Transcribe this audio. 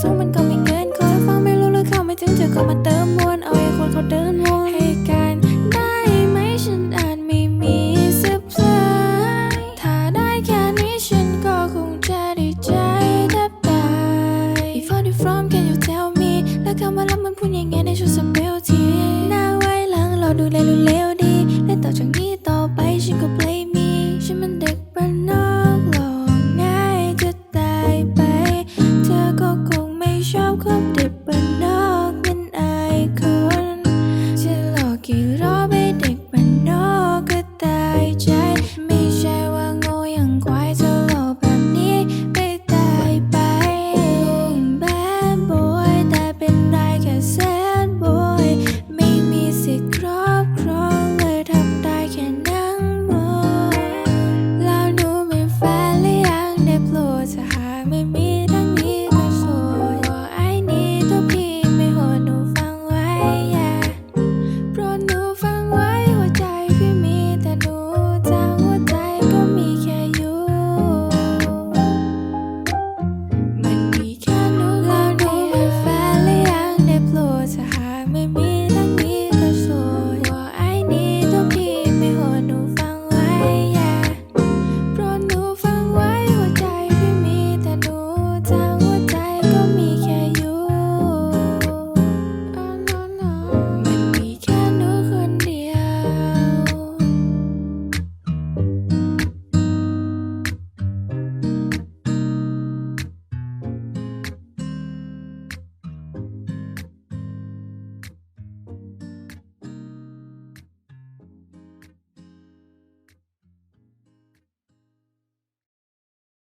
สู้มันก็ไม่เกินคอยฟังไม่รู้หรือเข้าไม่ถึงเธอก็มาเติมมวลเอาไอ้คนเขาเดินวนให้กันได้ไหมฉันอาจไม่มีสักเพลงถ้าได้แค่นี้ฉันก็คงจะได้ใจแทบตาย If only from can you tell me แล้วคำว่ารักมันพูดยังไงในชุดสเปลทีหน้าไว้หลังเราดูแลรู้เลวดีและต่อจากนี้ต่อไปฉันก็ play